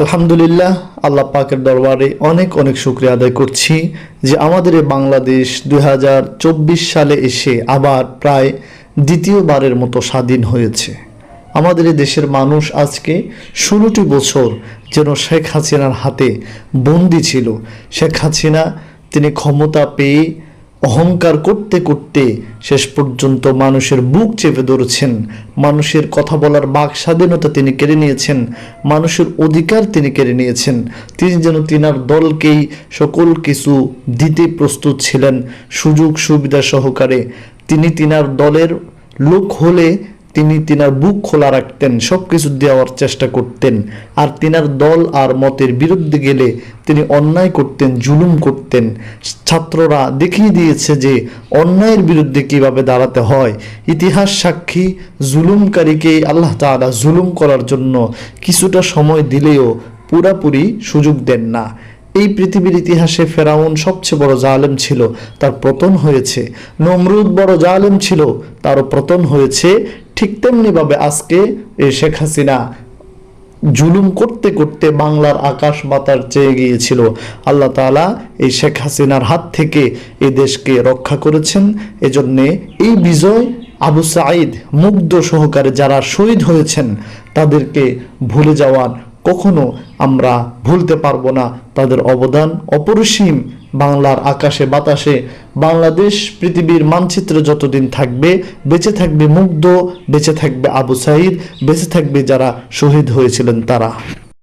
আলহামদুলিল্লাহ, আল্লাহ পাকের দরবারে অনেক অনেক শুক্রিয়া আদায় করছি যে আমাদের এই বাংলাদেশ দু হাজার চব্বিশ সালে এসে আবার প্রায় দ্বিতীয়বারের মতো স্বাধীন হয়েছে। আমাদের এই দেশের মানুষ আজকে ষোলোটি বছর যেন শেখ হাসিনার হাতে বন্দি ছিল। শেখ হাসিনা, তিনি ক্ষমতা পেয়ে অহংকার করতে করতে শেষ পর্যন্ত মানুষের বুক চেপে ধরেছেন। মানুষের কথা বলার বাক স্বাধীনতা তিনি কেড়ে নিয়েছেন। মানুষের অধিকার তিনি কেড়ে নিয়েছেন। তিনি যেন তিনার দলকেই সকল কিছু দিতে প্রস্তুত ছিলেন। সুযোগ সুবিধা সহকারে তিনি তিনার দলের লোক হলে তিনি তিনার বুক খোলা রাখতেন সব কিছু দেওয়ার চেষ্টা করতেন। আর তিনার দল আর মতের বিরুদ্ধে গেলে তিনি অন্যায় করতেন, জুলুম করতেন। ছাত্ররা দেখিয়ে দিয়েছে যে অন্যায়ের বিরুদ্ধে কীভাবে দাঁড়াতে হয়। ইতিহাস সাক্ষী, জুলুমকারীকে আল্লাহ তালা জুলুম করার জন্য কিছুটা সময় দিলেও পুরাপুরি সুযোগ দেন না। এই পৃথিবীর ইতিহাসে ফেরাউন সবচেয়ে বড় জালেম ছিল, তার পতন হয়েছে। নমরুদ বড় জালেম ছিল, তারও পতন হয়েছে ঠিক তেমনিভাবে আজকে শেখ হাসিনা। জুলুম করতে করতে বাংলার আকাশ বাতার চেয়ে গিয়েছিল। আল্লাহ তাআলা এই শেখ হাসিনার হাত থেকে এই দেশকে রক্ষা করেছেন। এজন্যে এই বিজয় আবু সাঈদ মুগ্ধ সহকারে যারা শহীদ হয়েছেন, তাদেরকে ভুলে যাওয়ার কখনো আমরা ভুলতে পারব না। তাদের অবদান অপরিসীম। বাংলার আকাশে, বাতাসে বাংলাদেশ পৃথিবীর মানচিত্রে যতদিন থাকবে, বেঁচে থাকবে মুগ্ধ, বেঁচে থাকবে আবু সাইদ, বেঁচে থাকবে যারা শহীদ হয়েছিলেন তারা।